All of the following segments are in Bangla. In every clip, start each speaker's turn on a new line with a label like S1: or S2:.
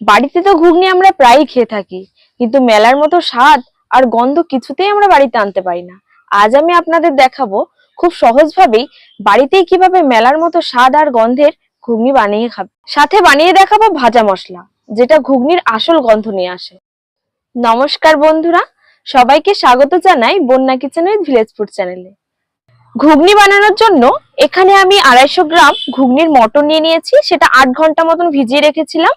S1: বাড়িতে তো ঘুগনি আমরা প্রায়ই খেয়ে থাকি, কিন্তু মেলার মতো স্বাদ আর গন্ধ কিছুতেই আমরা বাড়িতে আনতে পারি না। আজ আমি আপনাদের দেখাবো খুব সহজভাবেই বাড়িতেই কীভাবে মেলার মতো স্বাদ আর গন্ধের ঘুগনি বানিয়ে খাবে। সাথে বানিয়ে দেখাবো ভাজা মশলা, যেটা ঘুগনির আসল গন্ধ নিয়ে আসে। নমস্কার বন্ধুরা, সবাইকে স্বাগত জানাই বন্যা কিচেনের ভিলেজ ফুড চ্যানেলে। ঘুগনি বানানোর জন্য এখানে আমি আড়াইশো গ্রাম ঘুগনির মটন নিয়ে নিয়েছি, সেটা আট ঘণ্টা মতন ভিজিয়ে রেখেছিলাম।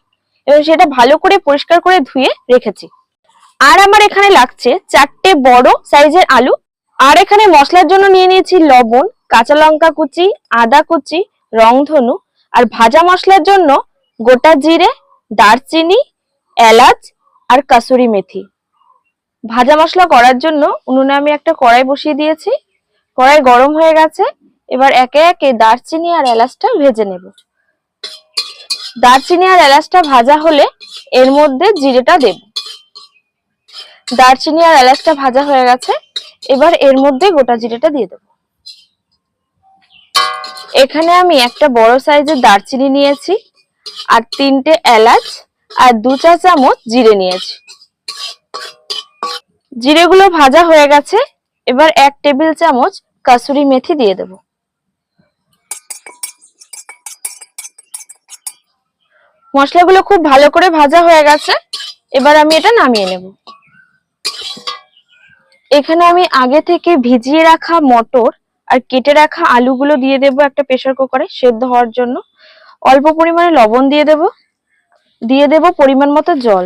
S1: এবং সেটা ভালো করে পরিষ্কার করে ধুয়ে রেখেছি। আর আমার এখানে লাগছে চারটে বড় সাইজের আলু। আর এখানে মশলার জন্য নিয়ে নিয়েছি লবণ, কাঁচা লঙ্কা কুচি, আদা কুচি, রংধনু। আর ভাজা মশলার জন্য গোটা জিরে, দারচিনি, এলাচ আর কাসুরি মেথি। ভাজা মশলা করার জন্য উনুনে আমি একটা কড়াই বসিয়ে দিয়েছি। কড়াই গরম হয়ে গেছে। এবার একে একে দারচিনি আর এলাচটা ভেজে নেব। দারচিনি আর এলাচটা ভাজা হলে এর মধ্যে জিরেটা দেব। দারচিনি আর এলাচটা ভাজা হয়ে গেছে, এবার এর মধ্যে গোটা জিরেটা দিয়ে দেব। এখানে আমি একটা বড় সাইজের দারচিনি নিয়েছি, আর তিনটে এলাচ, আর দু চা চামচ জিরে নিয়েছি। জিরেগুলো ভাজা হয়ে গেছে, এবার এক টেবিল চামচ কাসুরি মেথি দিয়ে দেব। মশলাগুলো খুব ভালো করে ভাজা হয়ে গেছে। এবার আমি এটা নামিয়ে নেব। এখানে আমি আগে থেকে ভিজিয়ে রাখা মটর আর কেটে রাখা আলুগুলো দিয়ে দেব একটা প্রেশার কুকারে সেদ্ধ হওয়ার জন্য। অল্প পরিমাণে লবণ দিয়ে দেব। দিয়ে দেব পরিমাণ মতো জল।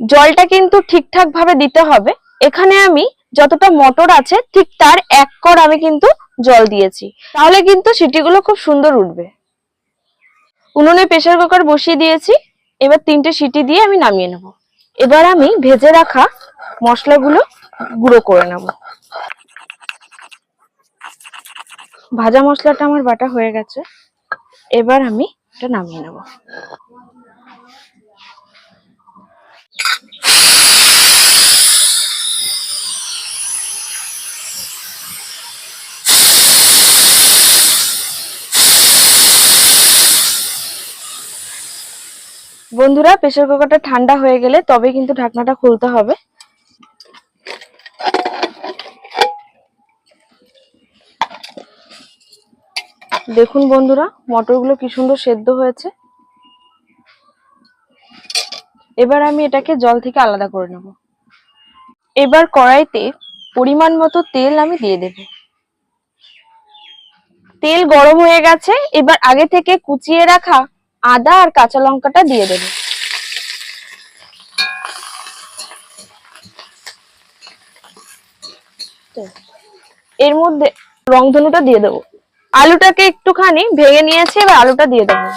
S1: জলটা কিন্তু ঠিকঠাক ভাবে দিতে হবে। এখানে আমি যতটা মটর আছে ঠিক তার এক কর আমি কিন্তু জল দিয়েছি। তাহলে কিন্তু সিটিগুলো খুব সুন্দর উঠবে। উনুনে প্রেশার কুকার বসিয়ে দিয়েছি। এবার তিনটে সিটি দিয়ে আমি নামিয়ে নেব। এবার আমি ভেজে রাখা মশলাগুলো গুঁড়ো করে নেব। ভাজা মশলাটা আমার বাটা হয়ে গেছে। এবার আমি এটা নামিয়ে নেব। বন্ধুরা, প্রেসার কুকারটা ঠান্ডা হয়ে গেলে তবে কিন্তু ঢাকনাটা খুলতে হবে। দেখুন বন্ধুরা, মটরগুলো কি সুন্দর সেদ্ধ হয়েছে। এবার আমি এটাকে জল থেকে আলাদা করে নেব। এবার কড়াইতে পরিমাণ মতো তেল আমি দিয়ে দেব। তেল গরম হয়ে গেছে, এবার আগে থেকে কুচিয়ে রাখা আদা আর কাঁচা লঙ্কাটা দিয়ে দেব। এর মধ্যে রংধনুটা দিয়ে দেবো। আলুটাকে একটুখানি ভেঙে নিয়েছি, এবার আলুটা দিয়ে দেবো।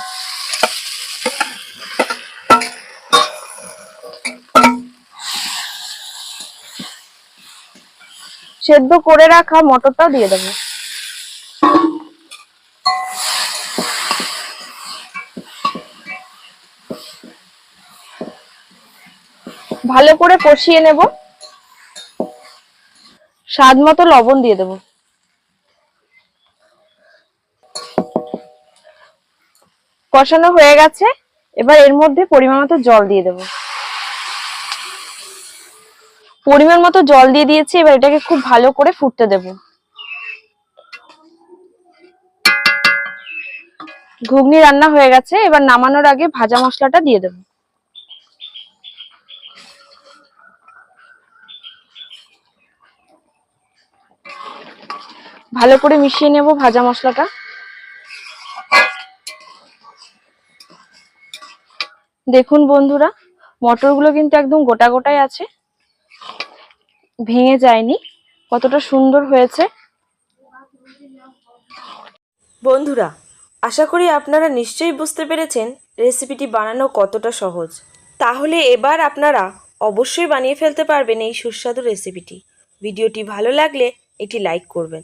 S1: সেদ্ধ করে রাখা মটরটাও দিয়ে দেবো। ভালো করে কষিয়ে নেব। স্বাদ মতো লবণ দিয়ে দেবো। কষানো হয়ে গেছে। এবার এর মধ্যে পরিমাণ মতো জল দিয়ে দেব। পরিমাণ মতো জল দিয়ে দিয়েছি, এবার এটাকে খুব ভালো করে ফুটতে দেব। ঘুগনি রান্না হয়ে গেছে, এবার নামানোর আগে ভাজা মশলাটা দিয়ে দেব। ভালো করে মিশিয়ে নেব ভাজা মশলাটা। দেখুন বন্ধুরা, মটরগুলো কিন্তু একদম গোটা গোটাই আছে। ভেঙে যায়নি, কতটা সুন্দর হয়েছে।
S2: বন্ধুরা, আশা করি আপনারা নিশ্চয়ই বুঝতে পেরেছেন রেসিপিটি বানানো কতটা সহজ। তাহলে এবার আপনারা অবশ্যই বানিয়ে ফেলতে পারবেন এই সুস্বাদু রেসিপিটি। ভিডিওটি ভালো লাগলে এটি লাইক করবেন।